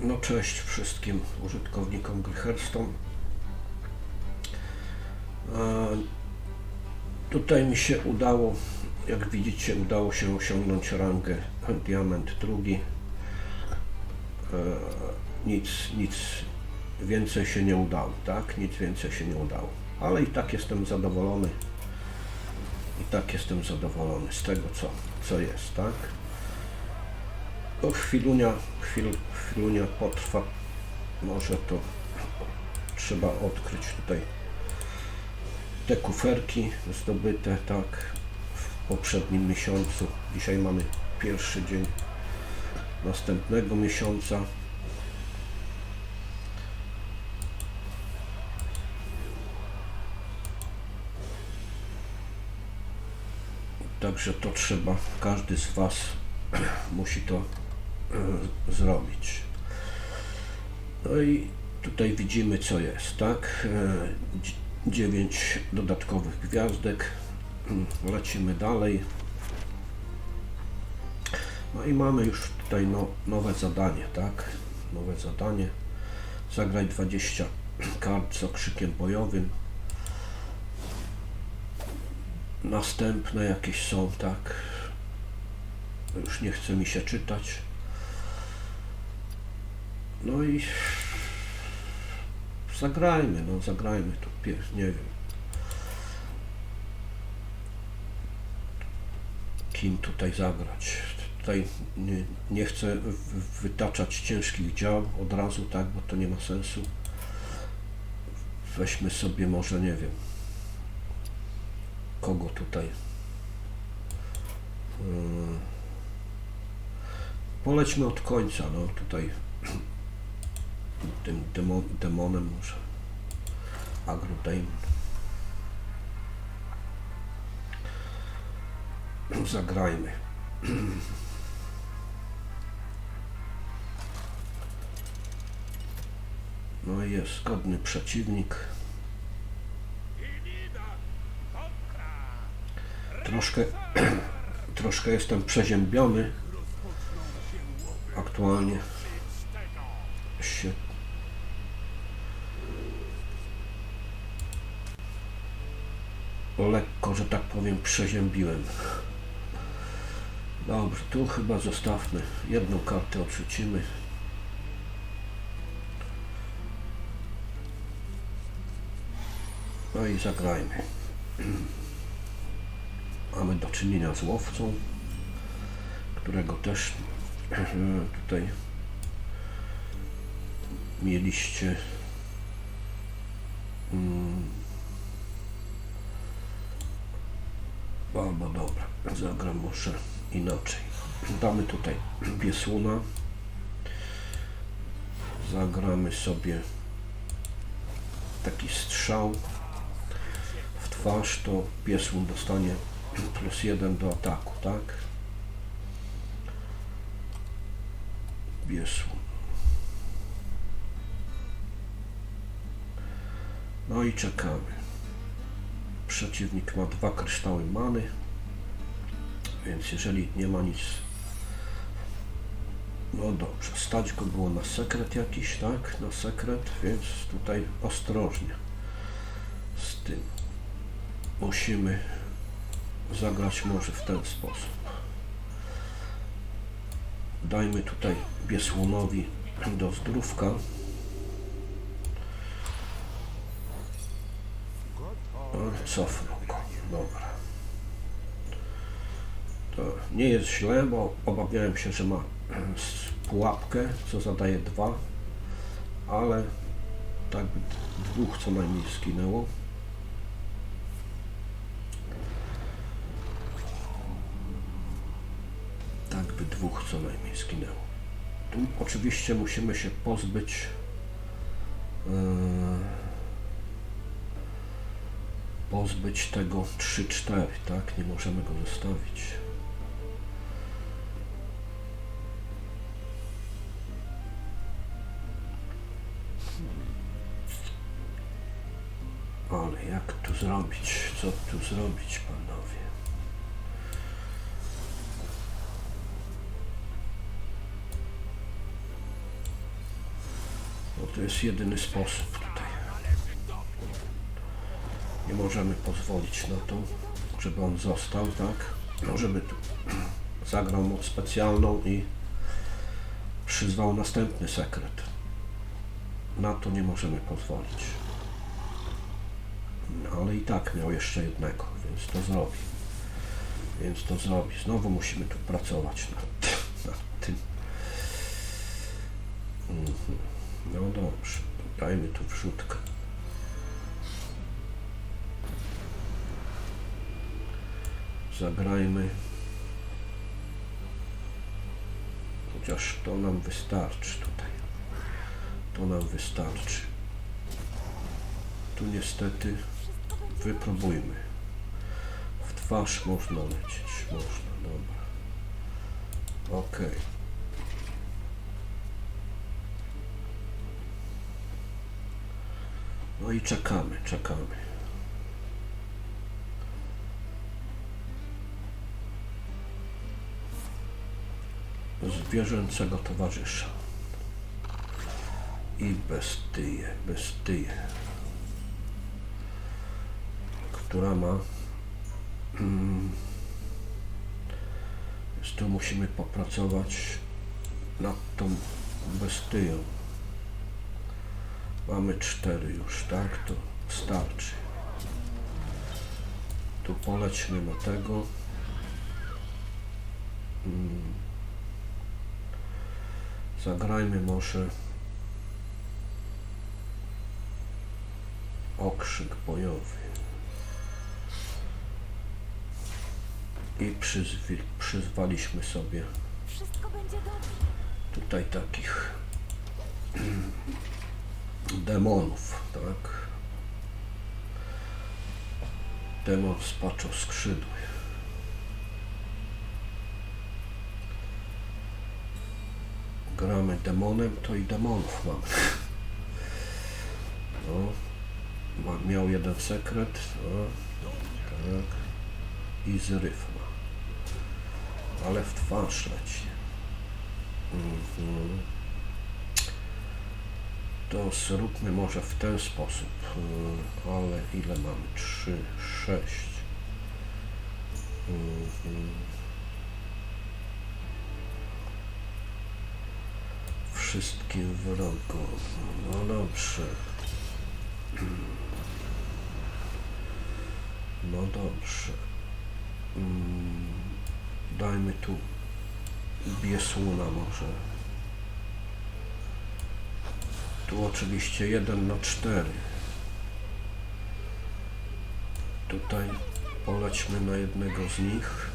No cześć wszystkim użytkownikom gry Hearthstone. E, Tutaj mi się udało, jak widzicie, udało się osiągnąć rangę diament drugi. E, Nic, nic więcej się nie udało, tak? Nic więcej się nie udało. Ale i tak jestem zadowolony. I tak jestem zadowolony z tego, co, co jest, tak? To chwilunia, chwil, chwilunia potrwa. Może to trzeba odkryć tutaj te kuferki zdobyte tak w poprzednim miesiącu. Dzisiaj mamy pierwszy dzień następnego miesiąca. Także to trzeba, każdy z Was musi to zrobić. No i tutaj widzimy co jest, tak? 9 dodatkowych gwiazdek. Lecimy dalej. No i mamy już tutaj no, nowe zadanie, tak? Nowe zadanie. Zagraj 20 kart z okrzykiem bojowym. Następne jakieś są, tak? Już nie chce mi się czytać. No i zagrajmy, no zagrajmy tu, pie- nie wiem. Kim tutaj zagrać? Tutaj nie, nie chcę wytaczać ciężkich dział od razu, tak, bo to nie ma sensu. Weźmy sobie może, nie wiem, kogo tutaj. Yy, Polećmy od końca, no tutaj tym demo, demonem może. Agrodemon. Zagrajmy. No i jest zgodny przeciwnik. Troszkę, troszkę jestem przeziębiony. Aktualnie się lekko, że tak powiem, przeziębiłem. Dobrze, tu chyba zostawmy. Jedną kartę odrzucimy. No i zagrajmy. Mamy do czynienia z łowcą, którego też tutaj mieliście mm, albo dobra, zagram może inaczej. Damy tutaj biesłuna. Zagramy sobie taki strzał w twarz, to biesłun dostanie plus jeden do ataku, tak? Biesłun. No i czekamy. Przeciwnik ma dwa kryształy many, więc jeżeli nie ma nic, no dobrze, stać go było na sekret jakiś, tak? Na sekret, więc tutaj ostrożnie z tym. Musimy zagrać może w ten sposób. Dajmy tutaj Biesłonowi do zdrówka. Cofnął go. Dobra. To nie jest źle, bo obawiałem się, że ma pułapkę, co zadaje dwa, ale tak by dwóch co najmniej skinęło. Tak by dwóch co najmniej skinęło. Tu oczywiście musimy się pozbyć yy, pozbyć tego 3-4, tak? Nie możemy go zostawić. Ale jak tu zrobić? Co tu zrobić, panowie? To jest jedyny sposób. Nie możemy pozwolić na to, żeby on został, tak? Żeby tu zagrał moc specjalną i przyzwał następny sekret. Na to nie możemy pozwolić. Ale i tak miał jeszcze jednego, więc to zrobi. Więc to zrobi. Znowu musimy tu pracować nad, nad tym. Mhm. No dobrze, dajmy tu wrzutkę. Zagrajmy. Chociaż to nam wystarczy tutaj. To nam wystarczy. Tu niestety wypróbujmy. W twarz można lecieć. Można, dobra. Okej. No i czekamy, czekamy. Zwierzęcego towarzysza. I bestyję, bestyję. Która ma. Mm, więc tu musimy popracować nad tą bestyją. Mamy cztery już, tak? To starczy. Tu polećmy na tego. Mm. Zagrajmy może okrzyk bojowy. I przyzwi, przyzwaliśmy sobie tutaj takich demonów, tak? Demon spaczał skrzydły. Gramy demonem, to i demonów mamy. No, miał jeden sekret, no, tak, i zryw ma. Ale w twarz leci. Mhm. To zróbmy może w ten sposób, yy, ale ile mamy? 3, 6. Mhm. Wszystkim wrogom. No dobrze. No dobrze. Mm, Dajmy tu biesłuna może. Tu oczywiście 1 na 4. Tutaj polećmy na jednego z nich.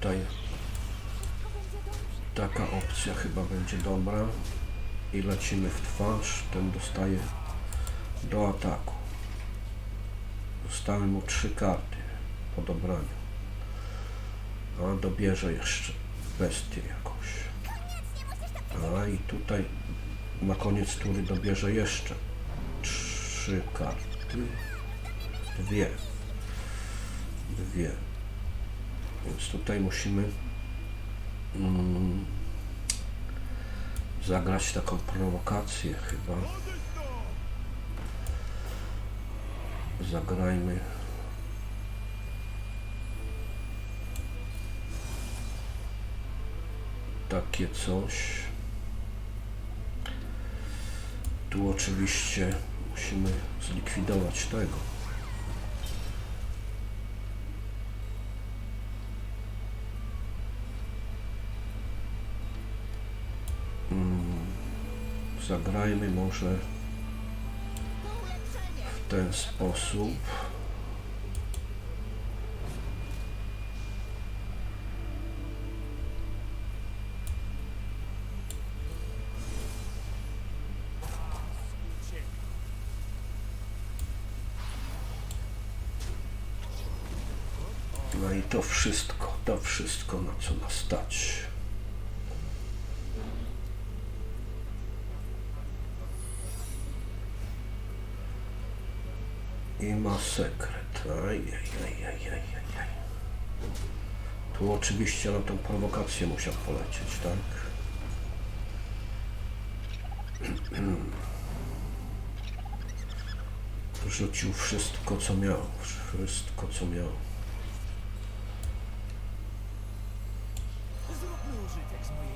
Tutaj taka opcja chyba będzie dobra. I lecimy w twarz. Ten dostaje do ataku. Zostały mu trzy karty po dobraniu. A dobierze jeszcze bestię jakąś. A i tutaj na koniec tury dobierze jeszcze trzy karty. Dwie. Dwie. Więc tutaj musimy mm, zagrać taką prowokację chyba. Zagrajmy. Takie coś. Tu oczywiście musimy zlikwidować tego. Zagrajmy może w ten sposób. No i to wszystko, to wszystko na co nas stać. I ma sekret. Aj, aj, aj, aj, aj, aj, aj. Tu oczywiście na tą prowokację musiał polecieć, tak? Rzucił wszystko, co miał. Wszystko, co miał. Zróbmy użytek z mojej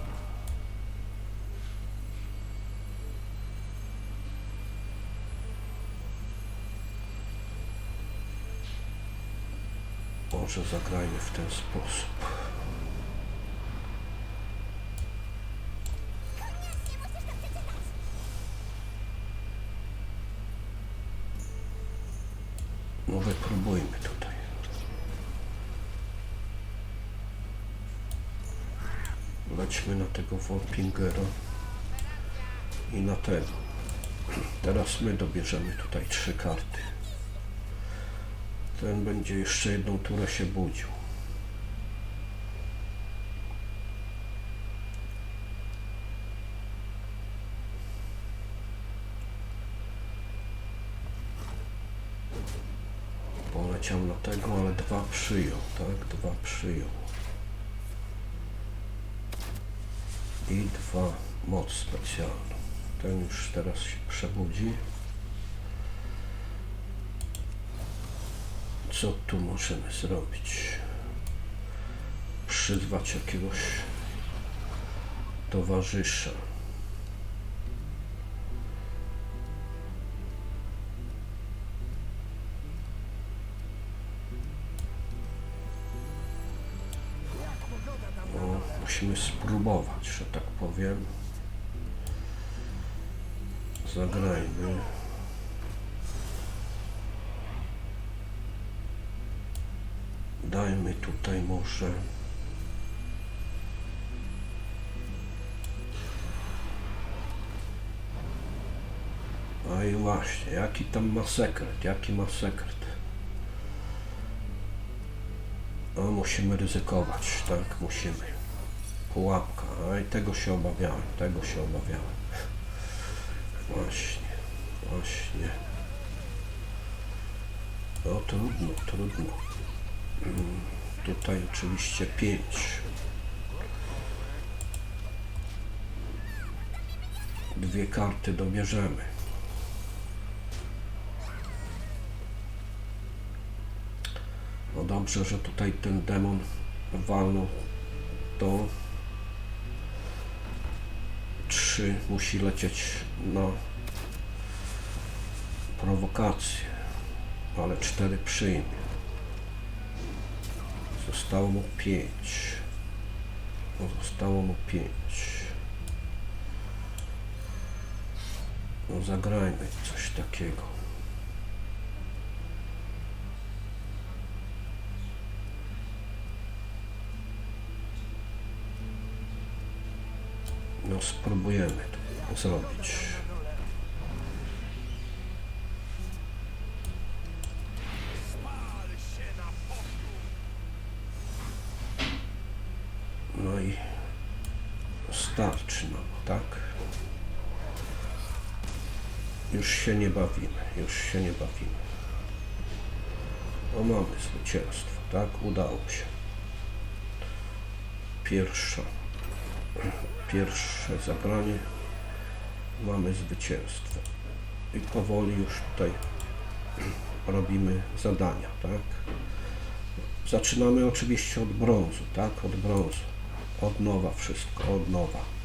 Może zagrajmy w ten sposób. No wypróbujmy tutaj. Lećmy na tego Wolpingera i na tego. Teraz my dobierzemy tutaj trzy karty. Ten będzie jeszcze jedną turę się budził. Poleciał na tego, ale dwa przyjął, tak? Dwa przyjął. I dwa moc specjalną. Ten już teraz się przebudzi. Co tu możemy zrobić? Przyzwać jakiegoś towarzysza. No, musimy spróbować, że tak powiem. Zagrajmy. Dajmy tutaj może. No i właśnie, jaki tam ma sekret? Jaki ma sekret? No musimy ryzykować, tak, musimy. Pułapka, a i tego się obawiałem, tego się obawiałem. Właśnie, właśnie. No trudno, trudno. Tutaj oczywiście 5. Dwie karty dobierzemy. No dobrze, że tutaj ten demon walnął to 3 musi lecieć na prowokację, ale 4 przyjmie. Zostało mu 5. Zostało mu 5. No zagrajmy coś takiego. No spróbujemy to zrobić. Się nie bawimy, już się nie bawimy. No mamy zwycięstwo, tak? Udało się. Pierwsza, pierwsze zagranie. Mamy zwycięstwo. I powoli już tutaj robimy zadania, tak? Zaczynamy oczywiście od brązu, tak? Od brązu. Od nowa wszystko, od nowa.